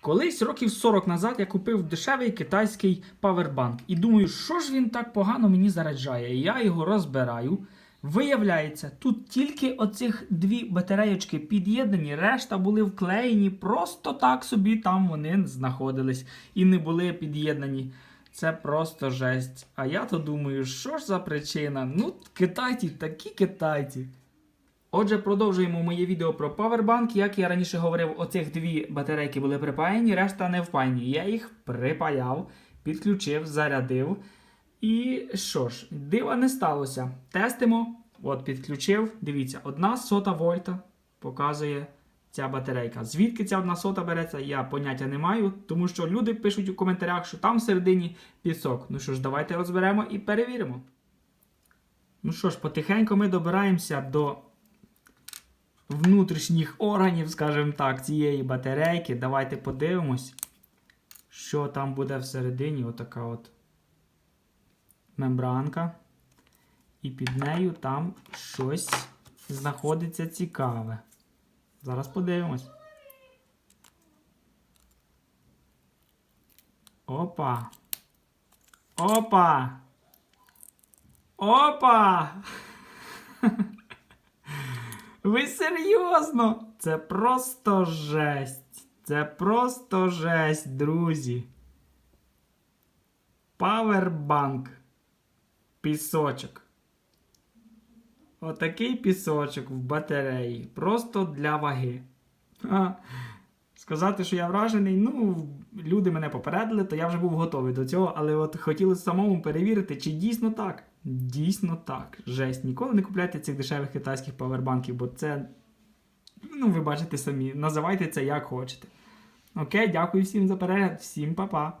Колись років 40 назад я купив дешевий китайський павербанк і думаю, що ж він так погано мені заряджає. І я його розбираю. Виявляється, тут тільки оцих дві батареєчки під'єднані, решта були вклеєні, просто так собі там вони знаходились і не були під'єднані. Це просто жесть. А я то думаю, що ж за причина? Ну, китайці, такі китайці. Отже, продовжуємо моє відео про павербанк. Як я раніше говорив, оцих дві батарейки були припаяні, решта не впаяні. Я їх припаяв, підключив, зарядив. І що ж, дива не сталося. Тестимо. От, підключив. Дивіться, одна сота вольта показує ця батарейка. Звідки ця одна сота береться, я поняття не маю, тому що люди пишуть у коментарях, що там всередині пісок. Ну що ж, давайте розберемо і перевіримо. Ну що ж, потихеньку ми добираємося до внутрішніх органів, скажімо так, цієї батарейки. Давайте подивимось, що там буде всередині. Отака от мембранка. І під нею там щось знаходиться цікаве. Зараз подивимось. Опа. Опа. Опа! Ви серйозно? Це просто жесть. Це просто жесть, друзі. Павербанк. Пісочок. Отакий пісочок в батареї. Просто для ваги. А, сказати, що я вражений, ну, люди мене попередили, то я вже був готовий до цього, але от хотілося самому перевірити, чи дійсно так. Дійсно так. Жесть. Ніколи не купляйте цих дешевих китайських павербанків, бо це. Ну, ви бачите самі. Називайте це як хочете. Окей, дякую всім за перегляд, всім па-па.